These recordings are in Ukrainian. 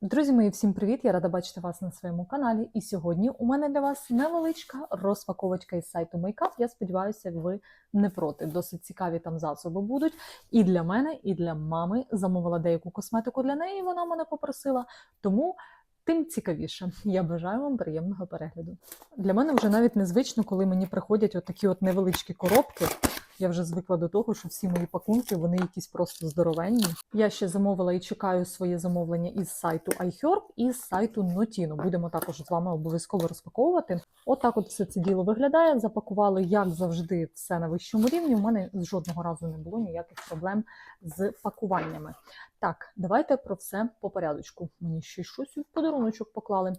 Друзі мої, всім привіт! Я рада бачити вас на своєму каналі. І сьогодні у мене для вас невеличка розпаковочка із сайту Makeup. Я сподіваюся, ви не проти. Досить цікаві там засоби будуть. І для мене, і для мами замовила деяку косметику для неї. Вона мене попросила. Тому тим цікавіше. Я бажаю вам приємного перегляду. Для мене вже навіть незвично, коли мені приходять отакі от невеличкі коробки. Я вже звикла до того, що всі мої пакунки вони якісь просто здоровенні. Я ще замовила і чекаю своє замовлення із сайту iHerb і з сайту Notino. Будемо також з вами обов'язково розпаковувати. Отак от все це діло виглядає. Запакували, як завжди, все на вищому рівні. У мене жодного разу не було ніяких проблем з пакуваннями. Так, давайте про все по порядочку. Мені ще щось в подаруночок поклали.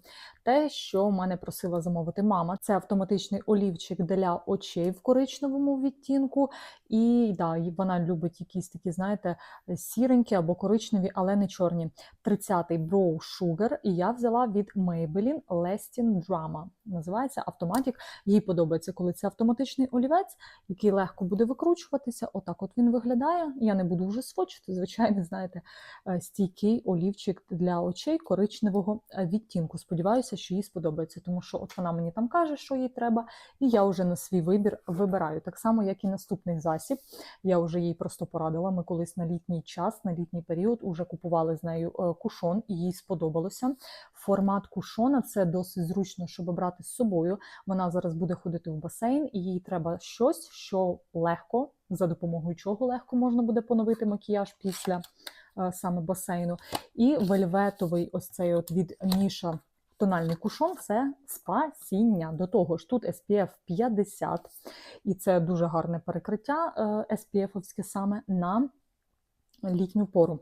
Те, що мене просила замовити мама, це автоматичний олівчик для очей в коричневому відтінку. І да, вона любить якісь такі, знаєте, сіренькі або коричневі, але не чорні. 30-й Brow Sugar, і я взяла від Maybelline Lasting Drama. Називається автоматик. Їй подобається, коли це автоматичний олівець, який легко буде викручуватися. Отак от він виглядає. Я не буду вже свочити, звичайно, знаєте, е, стійкий олівчик для очей коричневого е, відтінку. Сподіваюся, що їй сподобається, тому що от вона мені там каже, що їй треба, і я вже на свій вибір вибираю. Так само, як і наступний засіб. Я вже їй просто порадила. Ми колись на літній час, на літній період, уже купували з нею е, кушон, і їй сподобалося. Формат кушона це досить зручно, щоб брати з собою. Вона зараз буде ходити в басейн, і їй треба щось, що легко, за допомогою чого легко можна буде поновити макіяж після е, саме басейну. І вельветовий ось цей от від Міша тональний кушон це спасіння. До того ж, тут SPF 50, і це дуже гарне перекриття е, SPF-овське саме на літню пору.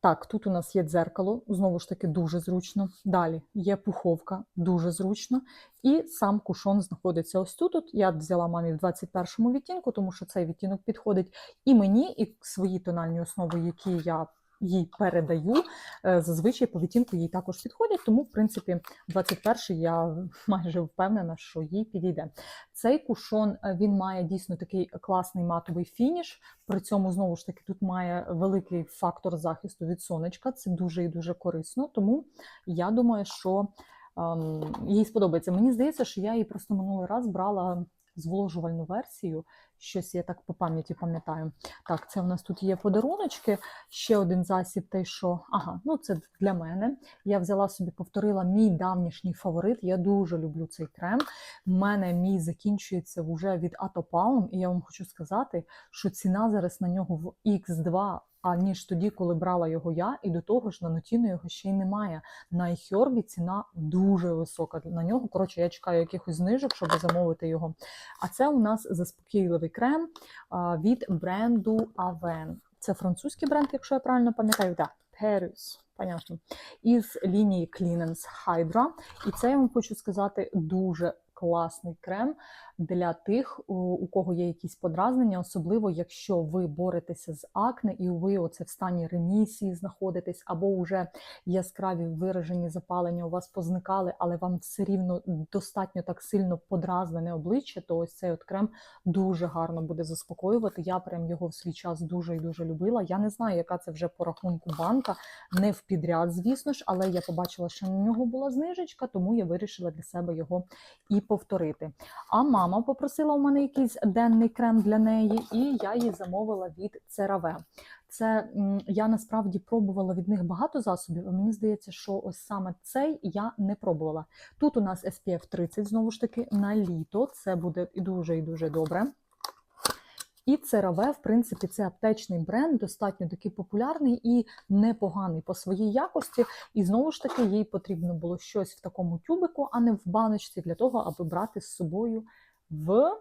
Так, тут у нас є дзеркало, знову ж таки, дуже зручно. Далі є пуховка, дуже зручно. І сам кушон знаходиться ось тут. От Я взяла мамі в 21 відтінку, тому що цей відтінок підходить і мені, і свої тональні основи, які я їй передаю. е, Зазвичай по відтінку їй також підходять, тому, в принципі, 21 я майже впевнена, що їй підійде. Цей кушон е, він має дійсно такий класний матовий фініш. При цьому, знову ж таки, тут має великий фактор захисту від сонечка. Це дуже і дуже корисно. Тому я думаю, що ем, їй сподобається. Мені здається, що я її просто минулий раз брала зволожувальну версію. Щось я так по пам'яті пам'ятаю. Так, це в нас тут є подаруночки. Ще один засіб, той, що ага, ну це для мене. Я взяла собі, повторила мій давнішній фаворит. Я дуже люблю цей крем. У мене мій закінчується вже від Atopalm, і я вам хочу сказати, що ціна зараз на нього в X2, аніж тоді, коли брала його я, і до того ж на Нотіно його ще й немає. На iHerb ціна дуже висока на нього. Коротше, я чекаю якихось знижок, щоб замовити його. А це у нас заспокійливий крем від бренду Aven. Це французький бренд, якщо я правильно пам'ятаю. Так, Paris. Понятно. Із лінії Cleanance Hydra. І це я вам хочу сказати дуже класний крем для тих, у- кого є якісь подразнення, особливо якщо ви боретеся з акне і ви оце в стані ремісії знаходитесь, або вже яскраві виражені запалення у вас позникали, але вам все рівно достатньо так сильно подразнене обличчя, то ось цей от крем дуже гарно буде заспокоювати. Я прям його в свій час дуже і дуже любила. Я не знаю, яка це вже по рахунку банка, не в підряд, звісно ж, але я побачила, що на нього була знижечка, тому я вирішила для себе його і повторити. А мама попросила у мене якийсь денний крем для неї, і я їй замовила від CeraVe. Це я насправді пробувала від них багато засобів, а мені здається, що ось саме цей я не пробувала. Тут у нас SPF 30, знову ж таки, на літо. Це буде і дуже і дуже добре. І CeraVe, в принципі, це аптечний бренд, достатньо такий популярний і непоганий по своїй якості. І знову ж таки, їй потрібно було щось в такому тюбику, а не в баночці, для того, аби брати з собою в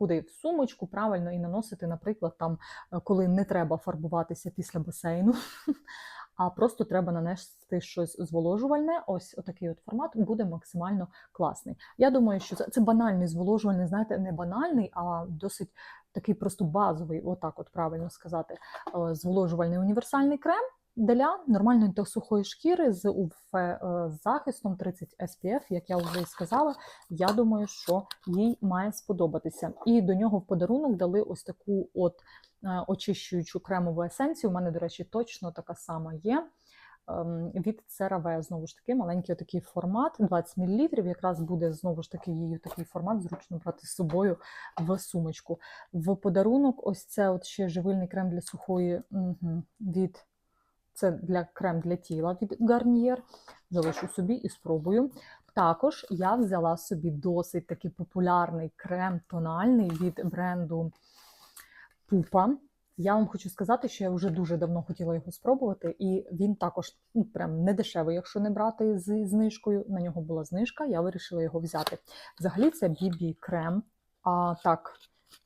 куди в сумочку правильно і наносити, наприклад, там, е, коли не треба фарбуватися після басейну. А просто треба нанести щось зволожувальне. Ось отакий от формат буде максимально класний. Я думаю, що це, це банальний зволожувальний, знаєте, не банальний, а досить такий просто базовий, отак от правильно сказати, е, зволожувальний універсальний крем для нормальної та сухої шкіри з UV-захистом 30 SPF, як я вже і сказала. Я думаю, що їй має сподобатися. І до нього в подарунок дали ось таку от е, очищуючу кремову есенцію. У мене, до речі, точно така сама є. ем, від CeraVe. Знову ж таки, маленький такий формат, 20 мл. Якраз буде знову ж таки її такий формат, зручно брати з собою в сумочку. В подарунок, ось це от ще живильний крем для сухої від це для крем для тіла від Garnier. Залишу собі і спробую. Також я взяла собі досить такий популярний крем тональний від бренду Пупа. Я вам хочу сказати, що я вже дуже давно хотіла його спробувати, і він також ну, прям не дешевий, якщо не брати з знижкою. На нього була знижка, я вирішила його взяти. Взагалі, це BB крем. А так,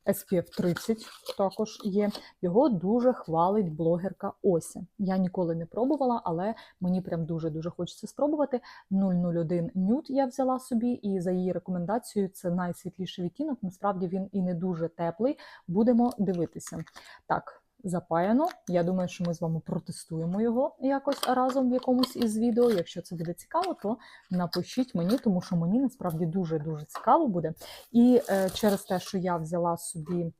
SPF 30 також є. Його дуже хвалить блогерка Ося. Я ніколи не пробувала, але мені прям дуже-дуже хочеться спробувати. 001 нюд я взяла собі, і за її рекомендацією це найсвітліший відтінок. Насправді він і не дуже теплий. Будемо дивитися. Так. Запаяно. Я думаю, що ми з вами протестуємо його якось разом в якомусь із відео. Якщо це буде цікаво, то напишіть мені, тому що мені насправді дуже-дуже цікаво буде. І е, через те, що я взяла собі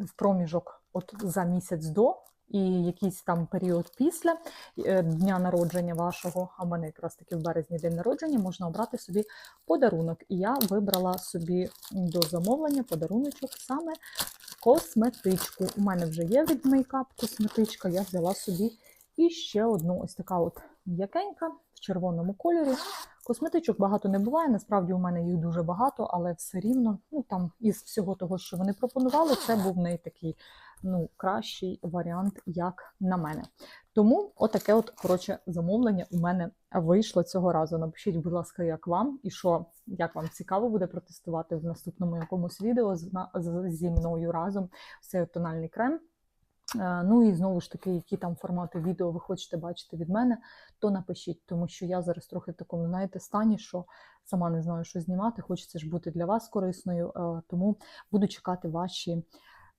в проміжок от за місяць до. І якийсь там період після е, дня народження вашого, а в мене якраз таки в березні день народження, можна обрати собі подарунок. І я вибрала собі до замовлення подаруночок саме косметичку. У мене вже є від мейкап косметичка, я взяла собі і ще одну ось така от м'якенька в червоному кольорі. Косметичок багато не буває, насправді у мене їх дуже багато, але все рівно, ну там із всього того, що вони пропонували, це був не такий ну, кращий варіант, як на мене. Тому отаке от коротше замовлення у мене вийшло цього разу. Напишіть, будь ласка, як вам і що, як вам цікаво буде протестувати в наступному якомусь відео зі мною разом цей тональний крем. Е, Ну і знову ж таки, які там формати відео ви хочете бачити від мене, то напишіть, тому що я зараз трохи в такому, знаєте, стані, що сама не знаю, що знімати. Хочеться ж бути для вас корисною, е, тому буду чекати ваші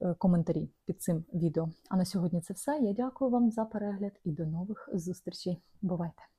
е, коментарі під цим відео. А на сьогодні це все. Я дякую вам за перегляд і до нових зустрічей. Бувайте!